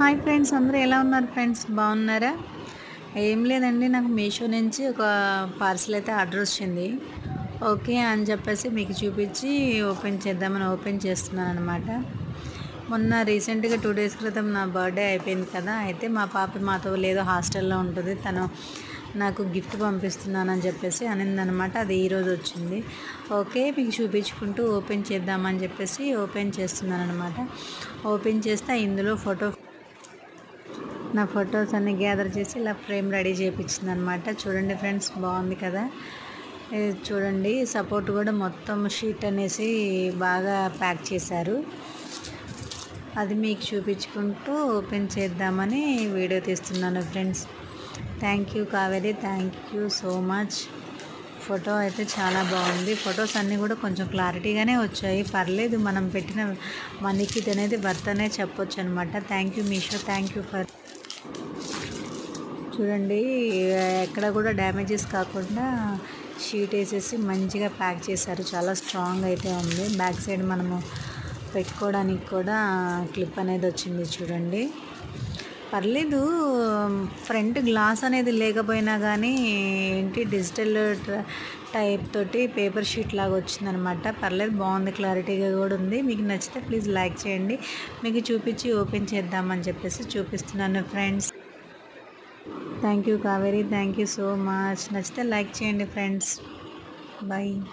Hi friends అందరూ ఎలా ఉన్నారు ఫ్రెండ్స్? బాగున్నారా? ఏం లేదండి నాకు మీషో నుంచి ఒక పార్సల్ అయితే ఆర్డర్ వచ్చింది. ఓకే అని చెప్పేసి మీకు చూపించి ఓపెన్ చేద్దామని ఓపెన్ చేస్తున్నాను అనమాట మొన్న రీసెంట్గా టూ డేస్ క్రితం నా బర్త్డే అయిపోయింది కదా అయితే మా పాప మాతో లేదో హాస్టల్లో ఉంటుంది తను నాకు గిఫ్ట్ పంపిస్తున్నానని చెప్పేసి అనిందనమాట అది ఈరోజు వచ్చింది. ఓకే మీకు చూపించుకుంటూ ఓపెన్ చేద్దామని చెప్పేసి ఓపెన్ చేస్తున్నాను అనమాట ఓపెన్ చేస్తే ఇందులో ఫోటో నా ఫొటోస్ అన్ని గ్యాదర్ చేసి ఇలా ఫ్రేమ్ రెడీ చేయించింది అనమాట చూడండి ఫ్రెండ్స్ బాగుంది కదా? చూడండి సపోర్ట్ కూడా మొత్తం షీట్ అనేసి బాగా ప్యాక్ చేశారు. అది మీకు చూపించుకుంటూ ఓపెన్ చేద్దామని వీడియో తీస్తున్నాను friends. Thank you Kaveri thank you so much. Photo అయితే చాలా బాగుంది. ఫొటోస్ అన్నీ కూడా కొంచెం క్లారిటీగానే వచ్చాయి. పర్లేదు మనం పెట్టిన మనీకి ఇది అనేది వర్త్ అనే చెప్పొచ్చు అనమాట thank you Meesho thank you for చూడండి ఎక్కడ కూడా డ్యామేజెస్ కాకుండా షీట్ వేసేసి మంచిగా ప్యాక్ చేశారు. చాలా స్ట్రాంగ్ అయితే ఉంది. బ్యాక్ సైడ్ మనము పెట్టుకోవడానికి కూడా క్లిప్ అనేది వచ్చింది చూడండి. పర్లేదు ఫ్రంట్ గ్లాస్ అనేది లేకపోయినా కానీ ఏంటి డిజిటల్ టైప్ తోటి పేపర్ షీట్ లాగా వచ్చిందనమాట. పర్లేదు బాగుంది క్లారిటీగా కూడా ఉంది. మీకు నచ్చితే ప్లీజ్ లైక్ చేయండి. మీకు చూపించి ఓపెన్ చేద్దామని చెప్పేసి చూపిస్తున్నాను friends. Thank you Kaveri thank you so much నచ్చితే లైక్ చేయండి ఫ్రెండ్స్ బాయ్